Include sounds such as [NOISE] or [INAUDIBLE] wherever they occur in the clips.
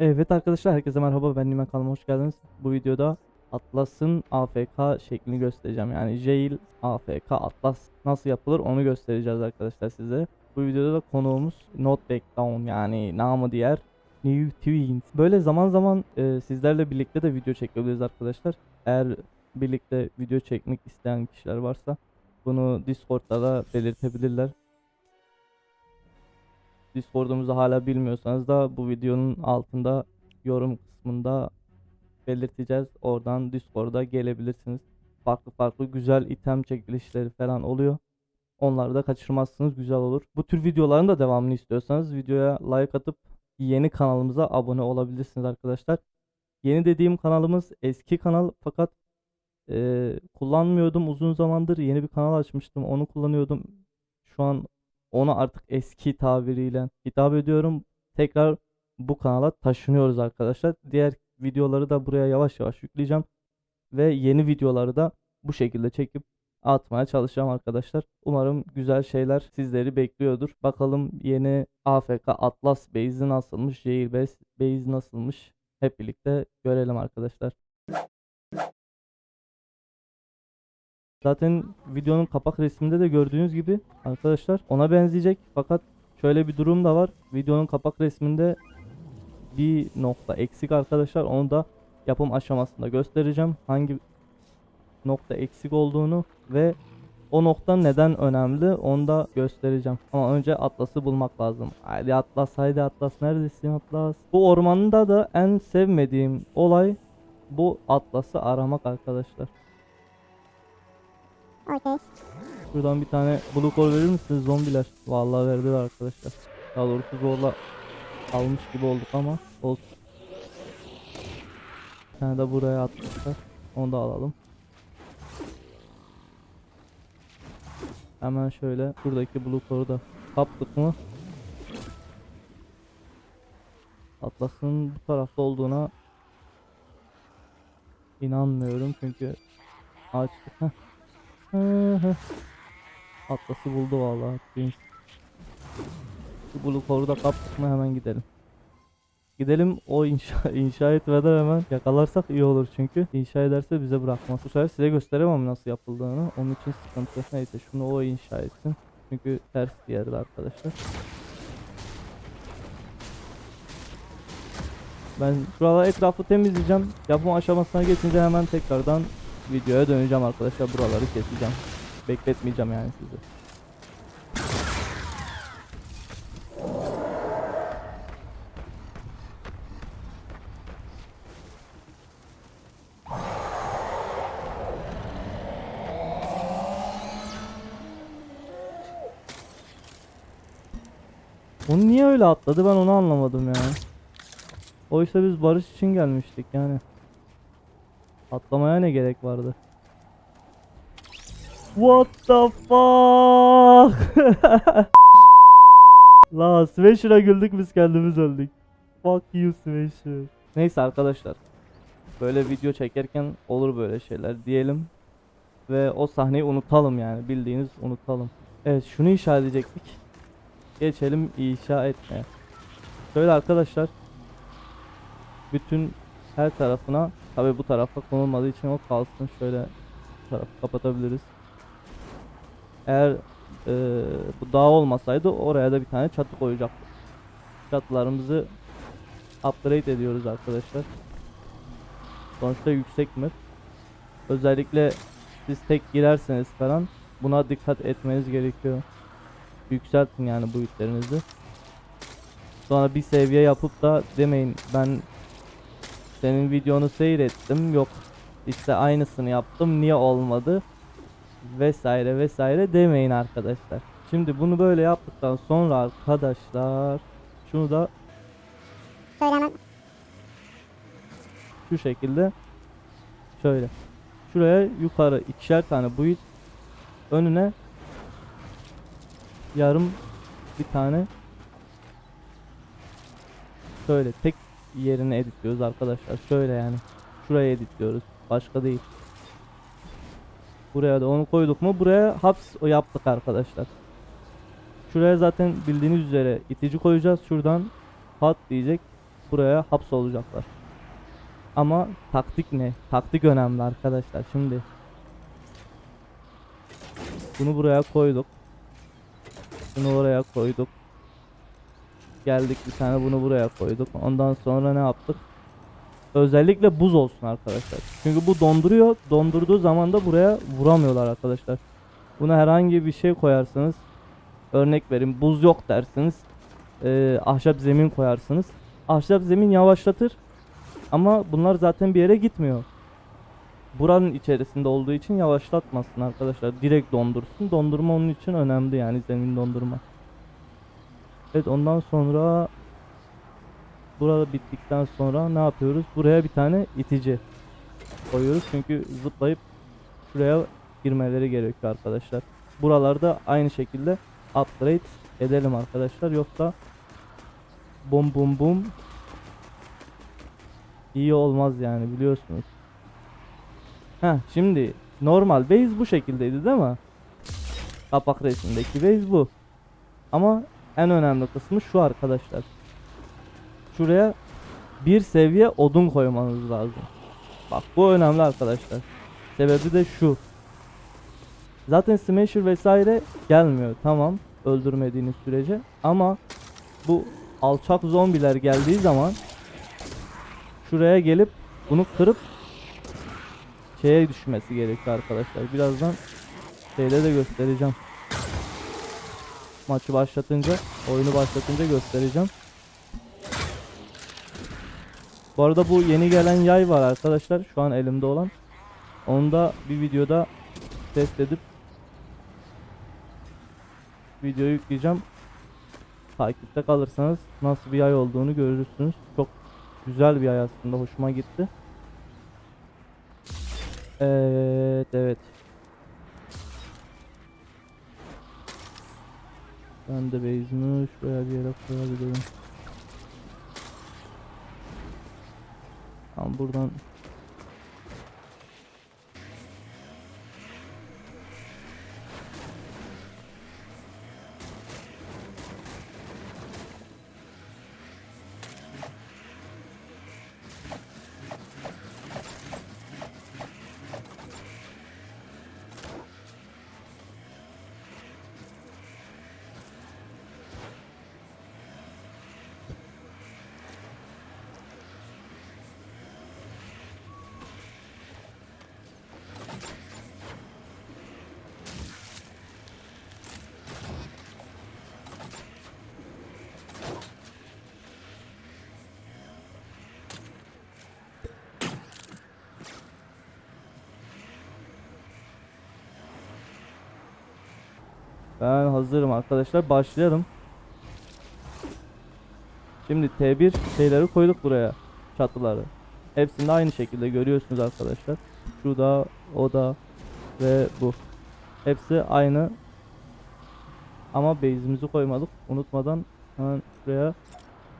Evet arkadaşlar herkese merhaba ben Nimen kanalıma hoş geldiniz. Bu videoda Atlas'ın AFK şeklini göstereceğim. Yani Jail AFK Atlas nasıl yapılır onu göstereceğiz arkadaşlar size. Bu videoda da konuğumuz Not Back Down yani namı diğer New Twins. Böyle zaman zaman e, sizlerle birlikte de video çekebiliriz arkadaşlar. Eğer birlikte video çekmek isteyen kişiler varsa bunu Discord'da da belirtebilirler. Discord'umuzu hala bilmiyorsanız da bu videonun altında yorum kısmında belirteceğiz. Oradan Discord'a gelebilirsiniz. Farklı farklı güzel item çekilişleri falan oluyor. Onları da kaçırmazsınız güzel olur. Bu tür videoların da devamını istiyorsanız videoya like atıp yeni kanalımıza abone olabilirsiniz arkadaşlar. Yeni dediğim kanalımız eski kanal fakat eee, kullanmıyordum uzun zamandır. Yeni bir kanal açmıştım. Onu kullanıyordum. Şu an ona artık eski tabiriyle hitap ediyorum. Tekrar bu kanala taşınıyoruz arkadaşlar. Diğer videoları da buraya yavaş yavaş yükleyeceğim. Ve yeni videoları da bu şekilde çekip atmaya çalışacağım arkadaşlar. Umarım güzel şeyler sizleri bekliyordur. Bakalım yeni AFK Atlas Base'i nasılmış, Jailbase Base nasılmış hep birlikte görelim arkadaşlar. Zaten videonun kapak resminde de gördüğünüz gibi arkadaşlar ona benzeyecek. Fakat şöyle bir durum da var. Videonun kapak resminde bir nokta eksik arkadaşlar. Onu da yapım aşamasında göstereceğim. Hangi nokta eksik olduğunu ve o nokta neden önemli onu da göstereceğim. Ama önce Atlas'ı bulmak lazım. Haydi Atlas, haydi Atlas neredesin Atlas? Bu ormanda da en sevmediğim olay bu Atlas'ı aramak arkadaşlar. Okay. Şuradan bir tane blue core verir misiniz zombiler? Vallahi verdiler arkadaşlar. Daha doğrusu zorla almış gibi olduk ama olsun. Bir tane de buraya atmışlar. Onu da alalım. Hemen şöyle şuradaki blue core'u da kaptık mı? Atlas'ın bu tarafta olduğuna inanmıyorum çünkü açtık. Atlas'ı buldu vallahi. Prince. Şu Blue Core'u da kaptık mı hemen gidelim. Gidelim o inşa, [LAUGHS] inşa etmeden hemen yakalarsak iyi olur çünkü inşa ederse bize bırakmaz. Bu sefer size gösteremem nasıl yapıldığını. Onun için sıkıntı. Neyse şunu o inşa etsin. Çünkü ters yerde arkadaşlar. Ben şuralar etrafı temizleyeceğim. Yapım aşamasına geçince hemen tekrardan videoya döneceğim arkadaşlar. Buraları keseceğim. Bekletmeyeceğim yani sizi. Onu niye öyle atladı ben onu anlamadım yani. Oysa biz barış için gelmiştik yani. Atlamaya ne gerek vardı? What the fuck? [LAUGHS] La Smasher'a güldük biz kendimiz öldük. Fuck you Smasher. Neyse arkadaşlar. Böyle video çekerken olur böyle şeyler diyelim. Ve o sahneyi unutalım yani bildiğiniz unutalım. Evet şunu inşa edecektik. Geçelim inşa etmeye. Şöyle arkadaşlar. Bütün her tarafına tabi bu tarafa konulmadığı için o kalsın. Şöyle bu tarafı kapatabiliriz. Eğer e, bu dağ olmasaydı oraya da bir tane çatı koyacaktık. Çatılarımızı upgrade ediyoruz arkadaşlar. Sonuçta yüksek mi? Özellikle siz tek girerseniz falan buna dikkat etmeniz gerekiyor. Yükseltin yani boyutlarınızı. Sonra bir seviye yapıp da demeyin ben senin videonu seyrettim yok. İşte aynısını yaptım niye olmadı? Vesaire vesaire demeyin arkadaşlar. Şimdi bunu böyle yaptıktan sonra arkadaşlar şunu da Şöyle hemen. şu şekilde şöyle. Şuraya yukarı ikişer tane boyut önüne yarım bir tane. Şöyle tek yerine editliyoruz arkadaşlar şöyle yani şuraya editliyoruz başka değil buraya da onu koyduk mu buraya haps o yaptık arkadaşlar şuraya zaten bildiğiniz üzere itici koyacağız şuradan pat diyecek buraya hapsolacaklar. Ama taktik ne? Taktik önemli arkadaşlar. Şimdi bunu buraya koyduk. Bunu oraya koyduk. Geldik bir tane bunu buraya koyduk. Ondan sonra ne yaptık? Özellikle buz olsun arkadaşlar. Çünkü bu donduruyor. Dondurduğu zaman da buraya vuramıyorlar arkadaşlar. Buna herhangi bir şey koyarsınız. Örnek verin buz yok dersiniz. Ee, ahşap zemin koyarsınız. Ahşap zemin yavaşlatır. Ama bunlar zaten bir yere gitmiyor. Buranın içerisinde olduğu için yavaşlatmasın arkadaşlar. Direkt dondursun. Dondurma onun için önemli yani zemin dondurma. Evet ondan sonra burada bittikten sonra ne yapıyoruz? Buraya bir tane itici koyuyoruz. Çünkü zıplayıp şuraya girmeleri gerekiyor arkadaşlar. Buralarda aynı şekilde upgrade edelim arkadaşlar. Yoksa bum bum bum iyi olmaz yani biliyorsunuz. Heh şimdi normal base bu şekildeydi değil mi? Kapak resimdeki base bu. Ama en önemli kısmı şu arkadaşlar. Şuraya bir seviye odun koymanız lazım. Bak bu önemli arkadaşlar. Sebebi de şu. Zaten smasher vesaire gelmiyor tamam öldürmediğiniz sürece ama bu alçak zombiler geldiği zaman şuraya gelip bunu kırıp şeye düşmesi gerekiyor arkadaşlar. Birazdan şeyde de göstereceğim. Maçı başlatınca, oyunu başlatınca göstereceğim. Bu arada bu yeni gelen yay var arkadaşlar. Şu an elimde olan. Onu da bir videoda test edip videoyu yükleyeceğim. Takipte kalırsanız nasıl bir yay olduğunu görürsünüz. Çok güzel bir yay aslında. Hoşuma gitti. Evet, evet. Ben de base'imi şuraya bir yere koyabilirim. Tamam buradan Ben hazırım arkadaşlar. Başlayalım. Şimdi T1 şeyleri koyduk buraya. Çatıları. Hepsini de aynı şekilde görüyorsunuz arkadaşlar. Şu da, o da ve bu. Hepsi aynı. Ama base'imizi koymadık. Unutmadan hemen şuraya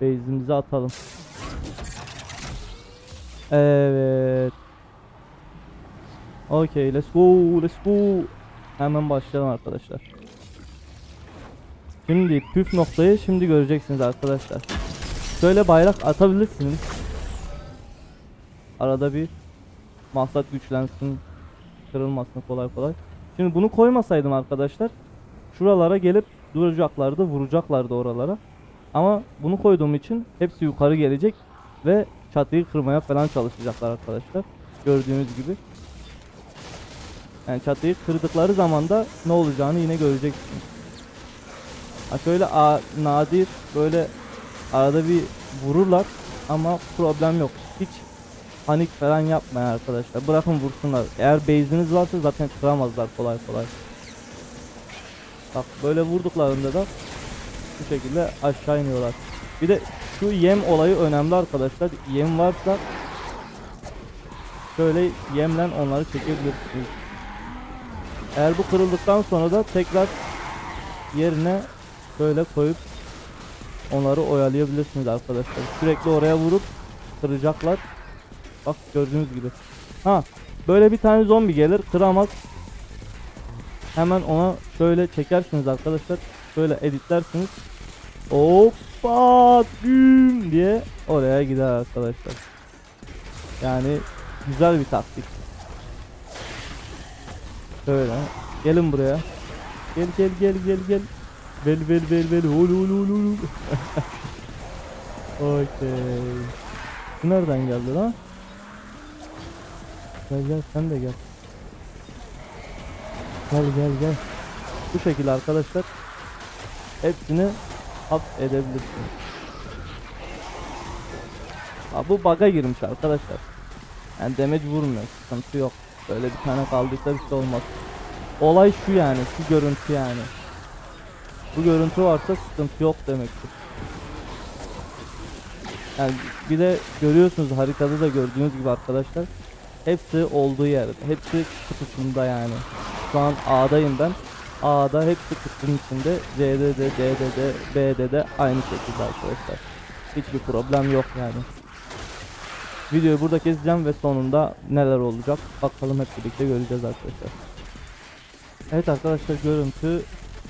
base'imizi atalım. Evet. Okay, let's go, let's go. Hemen başlayalım arkadaşlar. Şimdi püf noktayı şimdi göreceksiniz arkadaşlar. Şöyle bayrak atabilirsiniz. Arada bir maksat güçlensin, kırılmasın kolay kolay. Şimdi bunu koymasaydım arkadaşlar, şuralara gelip duracaklardı, vuracaklardı oralara. Ama bunu koyduğum için hepsi yukarı gelecek ve çatıyı kırmaya falan çalışacaklar arkadaşlar. Gördüğünüz gibi. Yani çatıyı kırdıkları zaman da ne olacağını yine göreceksiniz. Ha şöyle a, nadir böyle arada bir vururlar ama problem yok. Hiç panik falan yapmayın arkadaşlar. Bırakın vursunlar. Eğer base'iniz varsa zaten kıramazlar kolay kolay. Bak böyle vurduklarında da bu şekilde aşağı iniyorlar. Bir de şu yem olayı önemli arkadaşlar. Yem varsa şöyle yemle onları çekebilirsiniz. Eğer bu kırıldıktan sonra da tekrar yerine böyle koyup onları oyalayabilirsiniz arkadaşlar. Sürekli oraya vurup kıracaklar. Bak gördüğünüz gibi. Ha böyle bir tane zombi gelir kıramaz. Hemen ona şöyle çekersiniz arkadaşlar. Şöyle editlersiniz. Hoppa güm diye oraya gider arkadaşlar. Yani güzel bir taktik. Şöyle. Gelin buraya. Gel gel gel gel gel. Bel bel bel bel. Hul hul hul hul. [LAUGHS] Okey. Bu nereden geldi lan? Gel gel sen de gel. Gel gel gel. Bu şekilde arkadaşlar hepsini up edebilirsiniz. Ha, bu bug'a girmiş arkadaşlar. Yani damage vurmuyor. Sıkıntı yok. Böyle bir tane kaldıysa bir şey olmaz. Olay şu yani. Şu görüntü yani. Bu görüntü varsa sıkıntı yok demektir. Yani bir de görüyorsunuz haritada da gördüğünüz gibi arkadaşlar. Hepsi olduğu yerde. Hepsi kutusunda yani. Şu an A'dayım ben. A'da hepsi kutunun içinde. C'de de, D'de de, B'de de aynı şekilde arkadaşlar. Hiçbir problem yok yani. Videoyu burada keseceğim ve sonunda neler olacak bakalım hep birlikte göreceğiz arkadaşlar. Evet arkadaşlar görüntü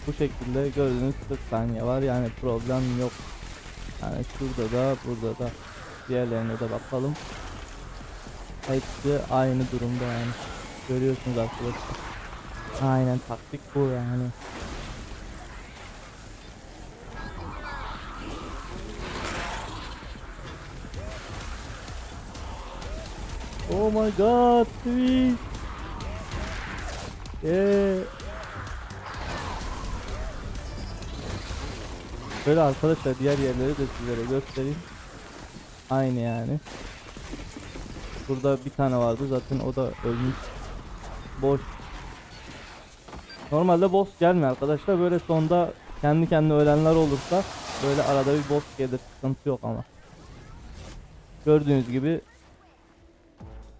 bu şekilde gördüğünüz 40 saniye var yani problem yok. Yani şurada da burada da diğerlerine de bakalım. Hepsi aynı durumda yani. Görüyorsunuz arkadaşlar. Aynen taktik bu yani. Oh my god, Twitch. Yeah. Böyle arkadaşlar diğer yerleri de sizlere göstereyim. Aynı yani. Burada bir tane vardı zaten o da ölmüş. Boş. Normalde boss gelmiyor arkadaşlar. Böyle sonda kendi kendine ölenler olursa böyle arada bir boss gelir. Sıkıntı yok ama. Gördüğünüz gibi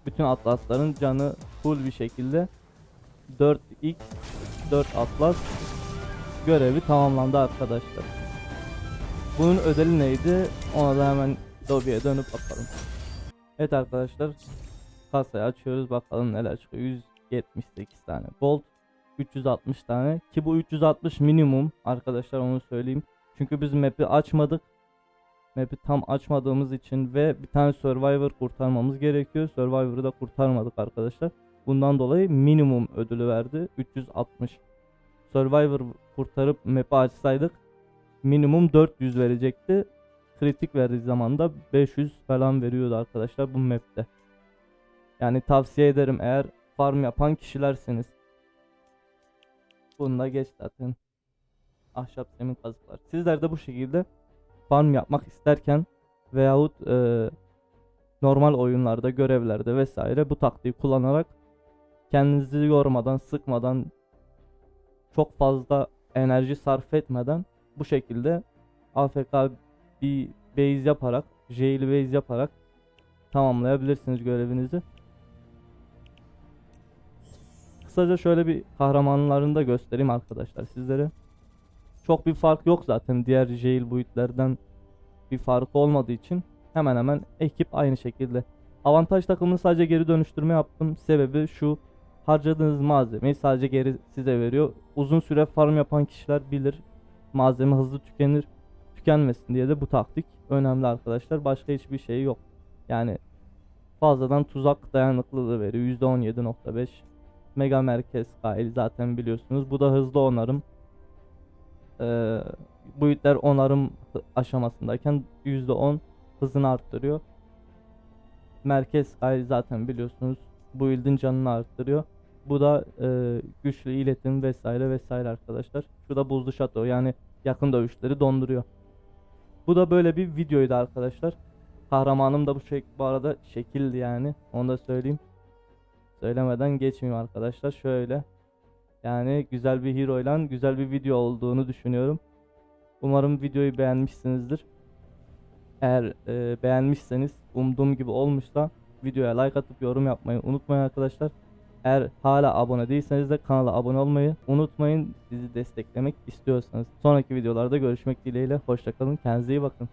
bütün atlasların canı full bir şekilde 4x 4 atlas görevi tamamlandı arkadaşlar. Bunun ödeli neydi? Ona da hemen lobiye dönüp bakalım. Evet arkadaşlar kasayı açıyoruz bakalım neler çıkıyor. 178 tane gold 360 tane ki bu 360 minimum arkadaşlar onu söyleyeyim. Çünkü biz map'i açmadık. Map'i tam açmadığımız için ve bir tane survivor kurtarmamız gerekiyor. Survivor'ı da kurtarmadık arkadaşlar. Bundan dolayı minimum ödülü verdi 360. Survivor kurtarıp map'i açsaydık minimum 400 verecekti. Kritik verdiği zaman da 500 falan veriyordu arkadaşlar bu map'te. Yani tavsiye ederim eğer farm yapan kişilerseniz. Bunu da geç zaten. Ahşap zemin kazıklar. Sizler de bu şekilde farm yapmak isterken veyahut e, normal oyunlarda, görevlerde vesaire bu taktiği kullanarak kendinizi yormadan, sıkmadan, çok fazla enerji sarf etmeden bu şekilde AFK bir base yaparak, jail base yaparak tamamlayabilirsiniz görevinizi. Kısaca şöyle bir kahramanlarını da göstereyim arkadaşlar sizlere. Çok bir fark yok zaten diğer jail build'lerden bir fark olmadığı için hemen hemen ekip aynı şekilde. Avantaj takımını sadece geri dönüştürme yaptım. Sebebi şu harcadığınız malzemeyi sadece geri size veriyor. Uzun süre farm yapan kişiler bilir. Malzeme hızlı tükenir. Tükenmesin diye de bu taktik önemli arkadaşlar. Başka hiçbir şey yok. Yani fazladan tuzak dayanıklılığı veriyor. %17.5 Mega merkez faili zaten biliyorsunuz. Bu da hızlı onarım. Ee, bu ipler onarım aşamasındayken %10 hızını arttırıyor. Merkez faili zaten biliyorsunuz. Bu build'in canını arttırıyor. Bu da e, güçlü iletim vesaire vesaire arkadaşlar. Şu da buzlu şato yani yakın dövüşleri donduruyor. Bu da böyle bir videoydu arkadaşlar. Kahramanım da bu şey bu arada şekildi yani. Onu da söyleyeyim. Söylemeden geçmeyeyim arkadaşlar. Şöyle. Yani güzel bir hero ile güzel bir video olduğunu düşünüyorum. Umarım videoyu beğenmişsinizdir. Eğer e, beğenmişseniz umduğum gibi olmuşsa videoya like atıp yorum yapmayı unutmayın arkadaşlar. Eğer hala abone değilseniz de kanala abone olmayı unutmayın. Bizi desteklemek istiyorsanız. Sonraki videolarda görüşmek dileğiyle. Hoşçakalın. Kendinize iyi bakın.